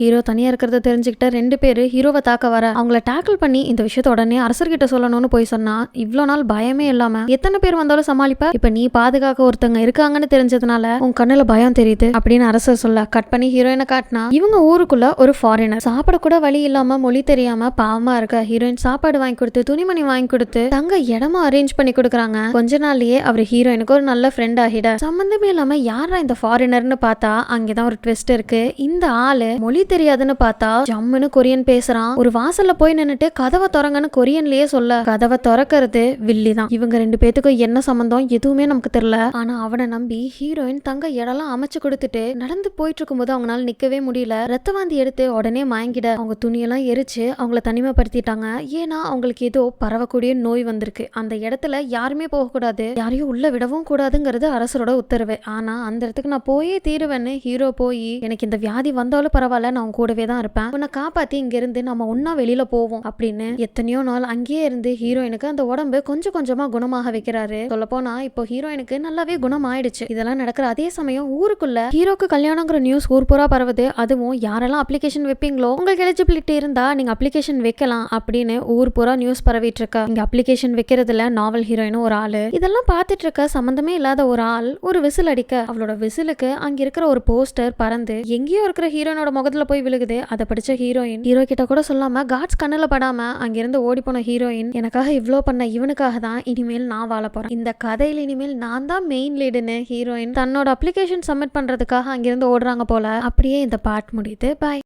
Hero தனியாக இருக்கிறத தெரிஞ்சுக்கிட்ட ரெண்டு பேரு ஹீரோவை தாக்க வர அவங்கள டேக்கிள் பண்ணி இந்த விஷயத்த உடனே அரசர்கிட்ட சொல்லணும்னு போய் சொன்னா இவ்வளோ நாள் பயமே இல்லாம எத்தனை பேர் வந்தாலும் சமாளிப்ப? இப்ப நீ பாதுகாக்க ஒருத்தங்க இருக்காங்கன்னு தெரிஞ்சதுனால உன் கண்ணுல பயம் தெரியுது அப்படின்னு அரசர் சொல்ல கட் பண்ணி ஹீரோயினை காட்டினா இவங்க ஊருக்குள்ள ஒரு ஃபாரினர் சாப்பிட கூட வழி இல்லாம மொழி தெரியாம பாவமா இருக்க ஹீரோயின் சாப்பாடு வாங்கி கொடுத்து துணிமணி வாங்கி கொடுத்து தங்க இடமா அரேஞ்ச் பண்ணி கொடுக்குறாங்க. கொஞ்ச நாள்லயே அவர் ஹீரோயினுக்கு ஒரு நல்ல ஃப்ரெண்ட் ஆகிட. சம்மந்தமே இல்லாம யாரா இந்த ஃபாரினர்னு பார்த்தா அங்கேதான் ஒரு ட்விஸ்ட் இருக்கு. இந்த ஆளு மொழி தெரியாதுன்னு பார்த்தா ஜம்முன்னு கொரியன் பேசுறான். ஒரு வாசல்ல போய் நின்னுட்டு கதவை திறங்கன்னு கொரியன்லயே சொல்ல. கதவை திறக்கிறது வில்லி தான். இவங்க ரெண்டு பேத்துக்கும் என்ன சம்பந்தம் எதுவுமே நமக்கு தெரியல. ஆனா அவனை நம்பி ஹீரோயின் தங்க இடம்லாம் அமைச்சு கொடுத்துட்டு நடந்து போயிட்டு இருக்கும்போது அவங்களால நிக்கவே முடியல. ரத்த வாந்தி எடுத்து உடனே மயங்கிட. அவங்க துணியெல்லாம் எரிச்சு அவங்கள தனிமைப்படுத்திட்டாங்க. ஏன்னா அவங்களுக்கு ஏதோ பரவக்கூடிய நோய் வந்திருக்கு. அந்த இடத்துல யாருமே போகக்கூடாது. யாரையும் உள்ள விடவும் கூடாதுங்கிறது அரசரோட உத்தரவு. ஆனா அந்த இடத்துக்கு நான் போயே தீருவேன்னு ஹீரோ போய் எனக்கு இந்த வியாதி வந்தாலும் பரவாயில்ல நான் உன் கூடவே தான் இருப்பேன். உன்னை காப்பாத்தி இங்க இருந்து நம்ம ஒன்னா வெளியில போவோம் அப்படின்னு எத்தனையோ நாள் அங்கேயே இருந்து ஹீரோயினுக்கு அந்த உடம்பு கொஞ்சம் கொஞ்சமா குணமாக வைக்கிறாரு. சொல்ல போனா இப்போ ஹீரோயினுக்கு நல்லாவே குணமாயிடுச்சு. இதெல்லாம் நடக்கிற அதே சமயம் ஊருக்குள்ள ஹீரோக்கு கல்யாணங்கிற நியூஸ் ஊர் பூரா பரவுது. அதுவும் யாரெல்லாம் அப்ளிகேஷன் வைப்பீங்களோ உங்களுக்கு எலிஜிபிலிட்டி இருந்தா நீங்க அப்ளிகேஷன் வைக்கலாம் அப்படின்னு ஊர் பூரா நியூஸ் பரவிட்டு இருக்க இங்க அப்ளிகேஷன் வைக்கிறதுல நாவல் ஹீரோயினும் ஒரு ஆளு. இதெல்லாம் பார்த்துட்டு இருக்க சம்பந்தமே இல்லாத ஒரு ஆள் ஒரு விசில் அடிக்க. அவளோட விசிலுக்கு அங்க இருக்கிற ஒரு போஸ்டர் பறந்து எங்கேயோ இருக்கிற ஹீரோயினோட முகத்துல போய் விழுகுது. அதை படிச்ச ஹீரோயின் ஹீரோ கிட்ட கூட சொல்லாம காட்ஸ் கண்ணில் படாம அங்கிருந்து ஓடி போன ஹீரோயின் எனக்காக இவ்வளோ பண்ண இவனுக்காக தான் இனிமேல் நான் வாழ போறேன். இந்த கதையில் இனிமேல் நான் தான் மெயின் லீடுன்னு ஹீரோயின் தன்னோட அப்ளிகேஷன் சப்மிட் பண்றதுக்காக அங்கிருந்து ஓடுறாங்க போல. அப்படியே இந்த பாட் முடியுது. பாய்